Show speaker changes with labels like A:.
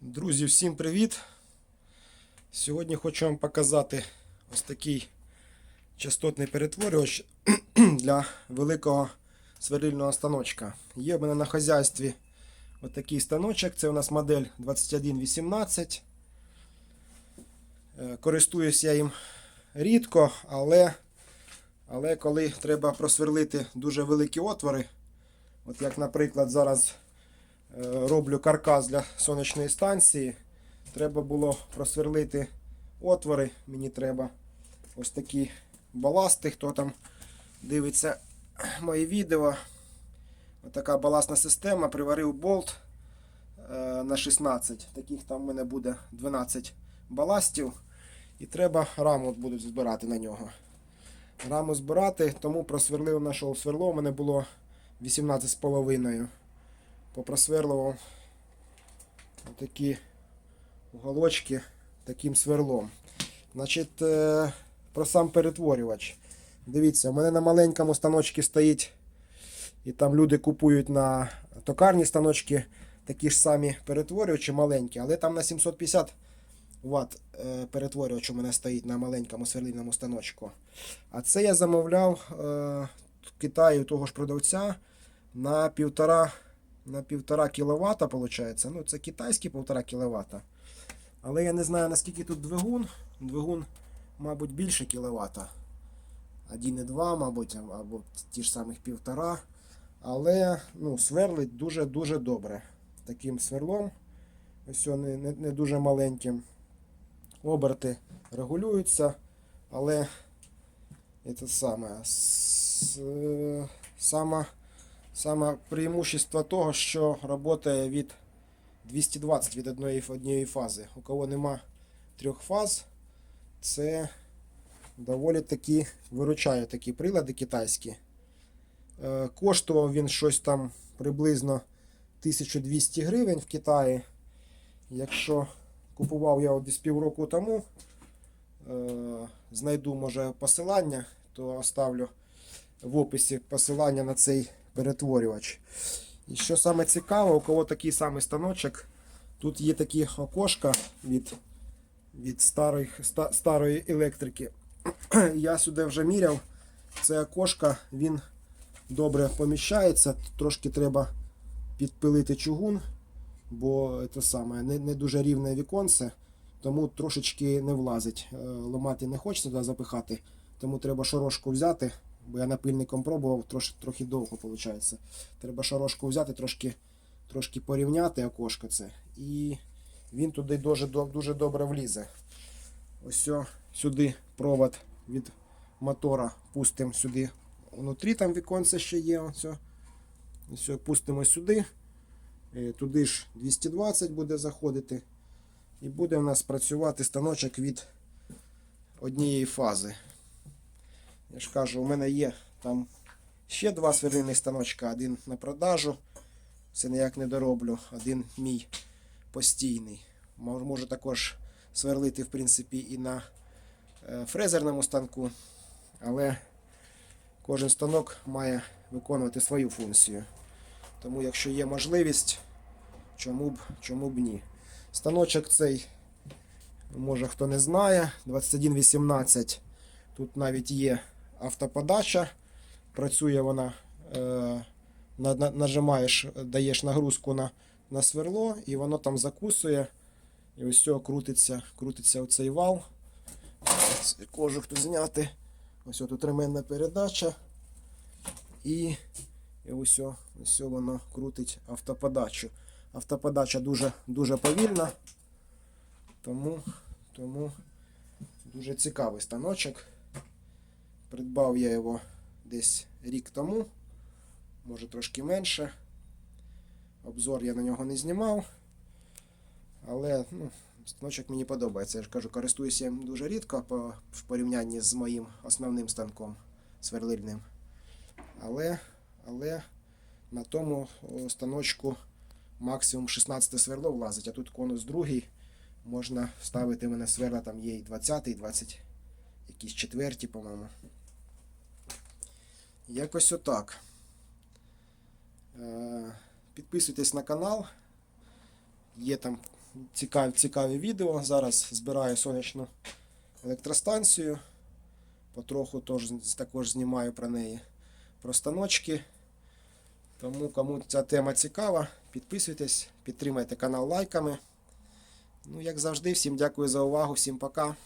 A: Друзі, всім привіт! Сьогодні хочу вам показати ось такий частотний перетворювач для великого сверлильного станочка. Є в мене на хазяйстві ось такий станочок. Це у нас модель 2118. Е, Користуюсь я їм рідко, але, але коли треба просверлити дуже великі отвори, от як, наприклад, зараз роблю каркас для сонячної станції. Треба було просверлити отвори. Мені треба ось такі баласти. Хто там дивиться мої відео. Ось така баласна система. Приварив болт е, на 16. Таких там в мене буде 12 баластів. І треба раму будуть збирати на нього. Раму збирати, тому просверлив знайшов сверло. У мене було 18,5 попросверлював такі уголочки таким сверлом. Значить, е, про сам перетворювач. Дивіться, у мене на маленькому станочці стоїть, і там люди купують на токарні станочки такі ж самі перетворювачі маленькі, але там на 750 Вт е, перетворювач у мене стоїть на маленькому сверлильному станочку. А це я замовляв е, у того ж продавця на півтора на 1,5 кВт, виходить. Ну, це китайський 1,5 кВт. Але я не знаю, наскільки тут двигун. Двигун, мабуть, більше кВт. 1,2, мабуть, або ті ж самих 1,5. Але ну, сверлить дуже-дуже добре. Таким сверлом. Ось не, не, не дуже маленьким. Оберти регулюються, але це саме. С, сама Саме преимущество того, що працює від 220 від однієї, однієї фази. У кого нема трьох фаз, це доволі таки виручає такі прилади китайські. Е, коштував він щось там приблизно 1200 гривень в Китаї. Якщо купував я десь півроку тому, е, знайду може посилання, то оставлю в описі посилання на цей перетворювач. І що саме цікаве, у кого такий самий станочок, тут є такі окошка від від старої, ста, старої електрики. Я сюди вже міряв. Це окошко, він добре поміщається. Трошки треба підпилити чугун, бо це саме, не, не дуже рівне віконце, тому трошечки не влазить. Е, Ламати не хочеться туди запихати, тому треба шорошку взяти. Бо я напильником пробував, трошки, трохи довго виходить. Треба шарошку взяти, трошки трошки порівняти окошко це. І він туди дуже дуже добре влізе. Ось сюди провод від мотора пустимо сюди. Внутрі там віконце ще є. Ось, ось пустимо сюди. Е, туди ж 220 буде заходити. І буде у нас працювати станочок від однієї фази. Я ж кажу, у мене є там ще два сверлильних станочка, один на продажу. Це ніяк не дороблю, один мій постійний. Можу також сверлити, в принципі, і на е, фрезерному станку, але кожен станок має виконувати свою функцію. Тому, якщо є можливість, чому б, чому б ні. Станочок цей, може хто не знає, 2118. Тут навіть є автоподача. Працює вона, е, нажимаєш, даєш нагрузку на на сверло, і воно там закусує. І ось цього крутиться крутиться оцей вал. Кожух тут зняти. Ось тут ременна передача. І і ось, ось воно крутить автоподачу. Автоподача дуже дуже повільна, тому, тому дуже цікавий станочок. Придбав я його десь рік тому, може трошки менше. Обзор я на нього не знімав. Але ну, станочок мені подобається. Я ж кажу, користуюся їм дуже рідко по, в порівнянні з моїм основним станком сверлильним. Але але на тому станочку максимум 16 сверло влазить, а тут конус другий. Можна ставити мене сверла, там є і 20, і 20, якісь четверті, по-моєму. Якось отак. Е, Підписуйтесь на канал. Є там цікаві, цікаві відео. Зараз збираю сонячну електростанцію. Потроху тож, також знімаю про неї простаночки. Тому кому ця тема цікава, підписуйтесь, підтримайте канал лайками. Ну, як завжди, всім дякую за увагу, всім пока.